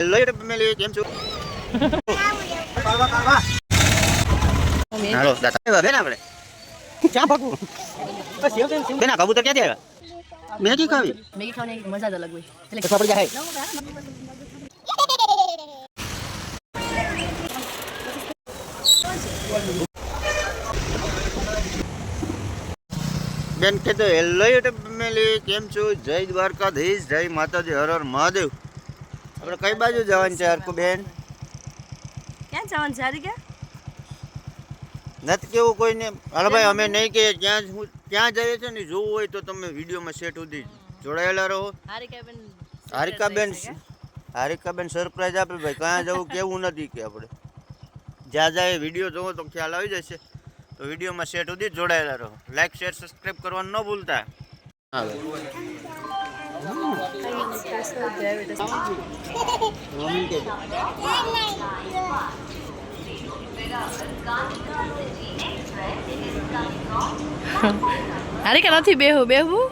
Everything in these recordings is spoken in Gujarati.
હેલો યુટ્યુબ ફેમિલી કેમ છો હાલો દાદા આવ્યા બેન આપણે ક્યાં ભાગવું બેન આ કબૂતર ક્યાંથી આવ્યા મેગી ખાવી મેગી ખાવાની મજા જ અલગ હોય એટલે કસવા પડી જાય બેન કે તો હેલો યુટ્યુબ ફેમિલી કેમ છો જય દ્વારકાધીશ જય માતાજી હર હર મહાદેવ આપણે કઈ બાજુ જવાનું છે હરકુ બેન? ક્યાં જવાનું છે હારી નથી કેવું કોઈને? હાલો ભાઈ અમે નહીં કે ક્યાં હું ત્યાં જઈએ છે ને જોવું હોય તો તમે વિડીયોમાં સેટ સુધી જોડાયેલા રહો. હારિકાબેન હારિકાબેન હારિકાબેન સરપ્રાઈઝ આપે ભાઈ ક્યાં જવું કેવું નથી કે આપણે. જ્યાં જાય વીડિયો જોવો તો ખ્યાલ આવી જશે. તો વિડીયોમાં સેટ સુધી જોડાયેલા રહો. લાઈક શેર સબસ્ક્રાઈબ કરવાનું ન ભૂલતા. હારી કે નથી બેહું? બેહું?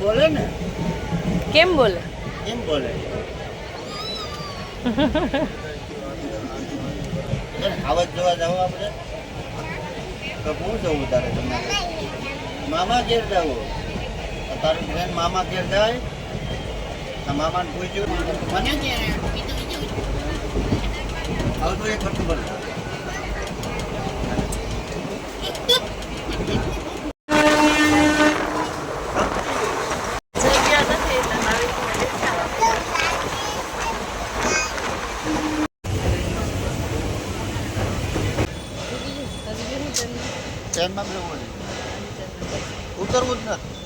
બોલે ને. કેમ બોલે? કેમ બોલે. આવાજ જોવા જાવ આપણે. તો હું જવું તારે તમારે મામા ઘેર જવું તારું બેન મામા ઘેર જાય. આ મામાને પૂછ્યું મને હવે તો એ ખર્ચું બોલ જગ્યા નથી એટલે મારી ટ્રેનમાં બેવું નહીં ઉતરવું જ નથી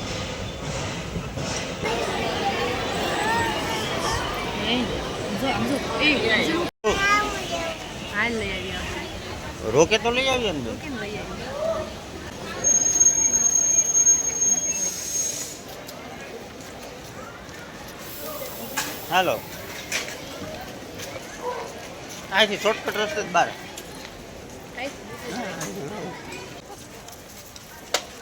રોકે તો લઈ આવીએ અંદર. હાલો. અહીંથી શોર્ટકટ રસ્તે જ બહાર.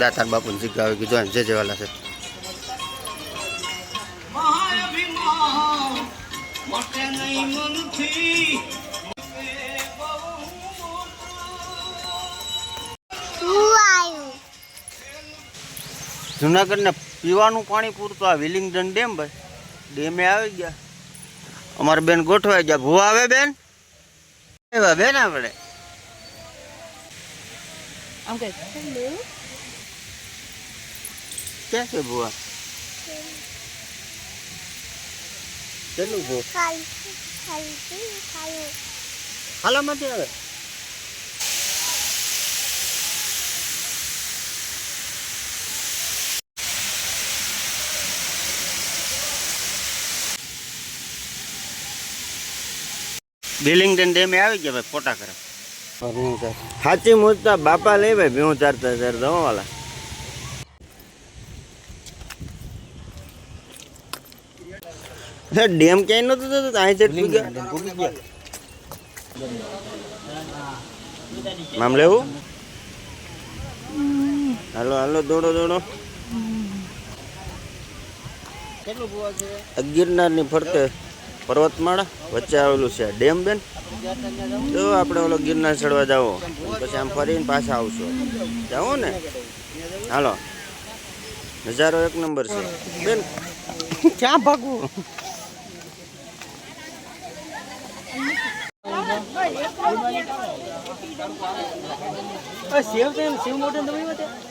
જાવ પાછા બે જો મમ્મી હાલો દાતાર બાપુ જીગા આવી કીધું જે જેવાલા છે. જુનાગઢને પીવાનું પાણી પૂરતું આ વિલિંગડન ડેમ ભાઈ. ડેમે આવી ગયા. અમારે બેન ગોઠવાઈ ગયા. ભૂ આવે બેન? આવ્યા બેન આપણે. આમ કહે ક્યાં છે ભૂવા કેટલું ભૂ હાલામાંથી આવે બિલિંગટન ડેમે આવી ગયા ભાઈ ફોટા કરે સાચી મુજતા બાપા લઈ ભાઈ ભેવું ચારતા ચારતા હો વાલા ડેમ ક્યાંય નતો જતું? અહીં ચેટ પૂગી ગયા. મામ લેવું? હાલો હાલો દોડો દોડો. ગિરનારની ફરતે પર્વતમાળા વચ્ચે આવેલું છે ડેમ બેન. તો આપણે ઓલો ગિરનાર ચડવા જાવો પછી આમ ફરીને પાછા આવશું. જાવો ને? હાલો. નજારો એક નંબર છે. બેન. ક્યાં ભાગવું?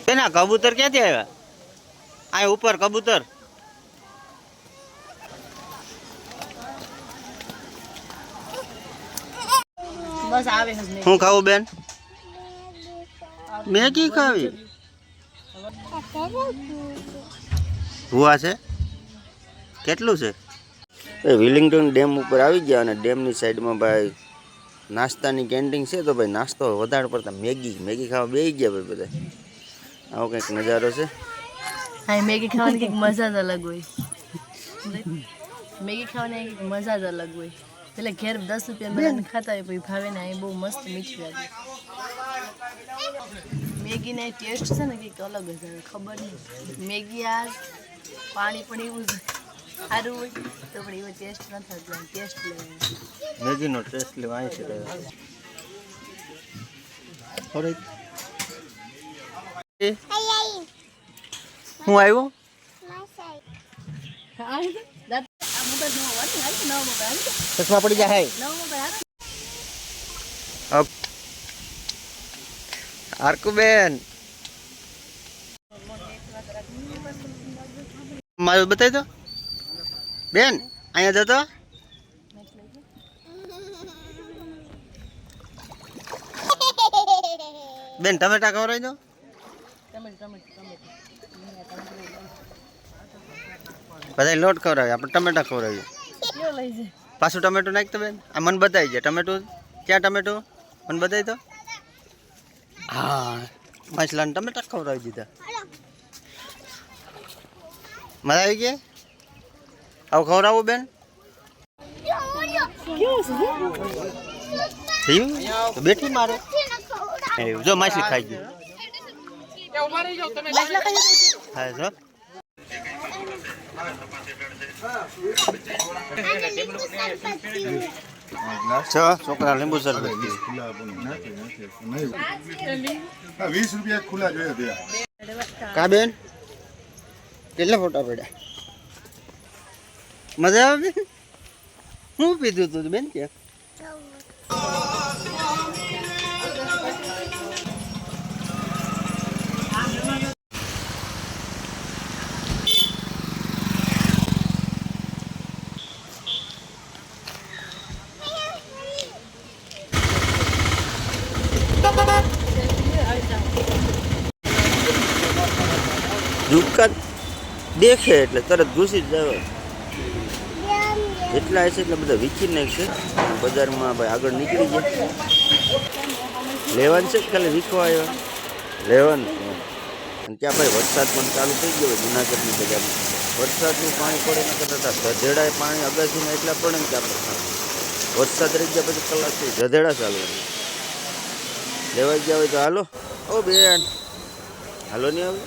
તેના કબૂતર ક્યાંથી આવ્યા? આ ઉપર કબૂતર. શું ખાવું બેન? મેગી ખાવી? ભૂવા છે? કેટલું છે? વિલિંગટન ડેમ ઉપર આવી ગયા અને ડેમની સાઈડમાં ભાઈ નાસ્તાની કેન્ટીન છે તો ભાઈ નાસ્તો વધારે પડતા મેગી મેગી ખાવા બે ગયા ભાઈ બધા. આવો કંઈક નજારો છે. હા મેગી ખાવાની કંઈક મજા જ અલગ હોય. મેગી ખાવાની કંઈક મજા જ અલગ હોય. એટલે ઘેર દસ રૂપિયા મેં ખાતા હોય પછી ભાવે ને અહીં બહુ મસ્ત મીઠી લાગે. મેગીને ટેસ્ટ છે ને કંઈક અલગ જ આવે, ખબર નહીં. મેગી આ પાણી પણ એવું જ સારું હોય. તો પણ એવો ટેસ્ટ ન થતો ટેસ્ટ લેવાનો મેગીનો ટેસ્ટ લેવા આવી છે હું આવ્યો? ચશ્મા પડી જાય અપ આરકુબેન મારું બતાવી દો. બેન અહીંયા જતો બેન ટમેટા ખવડાવી દો બધા લોટ ખવડાવી આપણે ટમેટા ખવડાવીએ કેવો લઈ જાય પાછું ટમેટું નાખ તો બેન આ મને બતાવી જાય ટમેટું ક્યાં ટમેટું મને બતાવી દો હા માછલાને ટમેટા ખવડાવી દીધા મજા આવી ગઈ આવું ખવડાવો બેન. થયું? તો બેઠી મારે. જો માછલી ખાઈ ગયું ખાય છો છ છોકરા લીંબુ શરબત વીસ રૂપિયા ખુલ્લા જોયા કા બેન? કેટલા ફોટા પડ્યા? મજા આવે? બેન શું પીધું તું બેન કે? દુકાન દેખે એટલે તરત ઘૂસી જ જાય જેટલા હશે એટલા બધા વીખી નાખશે. બજારમાં ભાઈ આગળ નીકળી જાય લેવાનું છે ખાલી વીખવા આવ્યા? લેવાનું. અને ત્યાં ભાઈ વરસાદ પણ ચાલુ થઈ ગયો જુનાગઢની બજારમાં વરસાદનું પાણી પડે ને કરતા જધેડાએ પાણી અગાસીમાં એટલા પડે ને કે આપણે. વરસાદ રહી ગયા પછી કલાકથી જધેડા ચાલુ લેવા ગયા હોય તો હાલો. ઓ બેન. હાલો નહીં આવે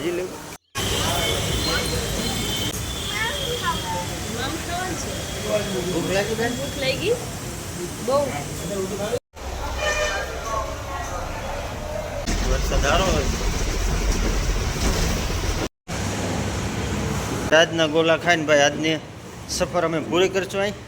હજી લેવું? ભૂખ લાગી બેન? ભૂખ આજના ગોલા ખાઈને ભાઈ આજની સફર અમે પૂરી કરશું અહીં.